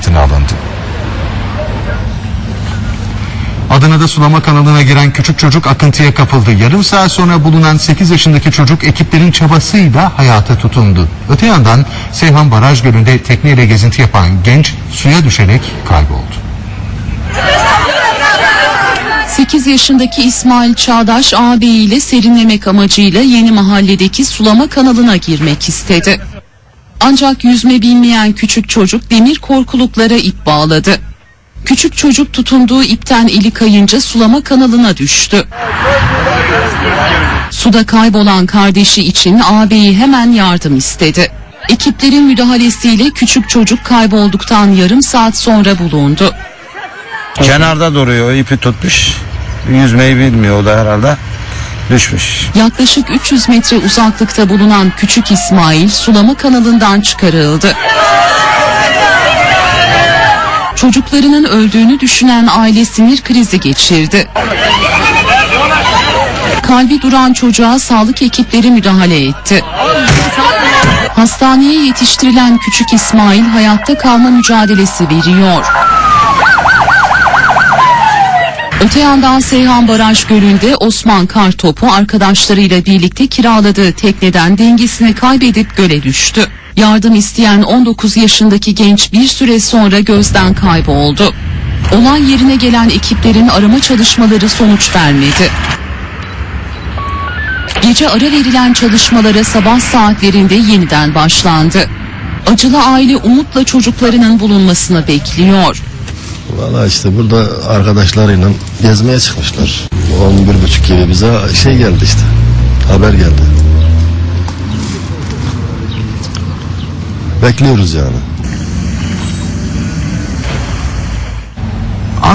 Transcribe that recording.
gözaltına alındı. Adana'da sulama kanalına giren küçük çocuk akıntıya kapıldı. Yarım saat sonra bulunan 8 yaşındaki çocuk ekiplerin çabasıyla hayata tutundu. Öte yandan Seyhan Baraj Gölü'nde tekneyle gezinti yapan genç suya düşerek kayboldu. 8 yaşındaki İsmail Çağdaş ağabeyiyle serinlemek amacıyla yeni mahalledeki sulama kanalına girmek istedi. Ancak yüzme bilmeyen küçük çocuk demir korkuluklara ip bağladı. Küçük çocuk tutunduğu ipten eli kayınca sulama kanalına düştü. Suda kaybolan kardeşi için ağabeyi hemen yardım istedi. Ekiplerin müdahalesiyle küçük çocuk kaybolduktan yarım saat sonra bulundu. Kenarda duruyor ipi tutmuş. Yüzmeyi bilmiyor o da herhalde. Düşmüş. Yaklaşık 300 metre uzaklıkta bulunan küçük İsmail sulama kanalından çıkarıldı. Çocuklarının öldüğünü düşünen aile sinir krizi geçirdi. Kalbi duran çocuğa sağlık ekipleri müdahale etti. Hastaneye yetiştirilen küçük İsmail hayatta kalma mücadelesi veriyor. Öte yandan Seyhan Baraj Gölü'nde Osman Kartopu arkadaşlarıyla birlikte kiraladığı tekneden dengesini kaybedip göle düştü. Yardım isteyen 19 yaşındaki genç bir süre sonra gözden kayboldu. Olay yerine gelen ekiplerin arama çalışmaları sonuç vermedi. Gece ara verilen çalışmalara sabah saatlerinde yeniden başlandı. Acılı aile umutla çocuklarının bulunmasını bekliyor. Valla işte burada arkadaşlarıyla gezmeye çıkmışlar. 11.30 gibi bize şey geldi işte. Haber geldi. Bekliyoruz yani.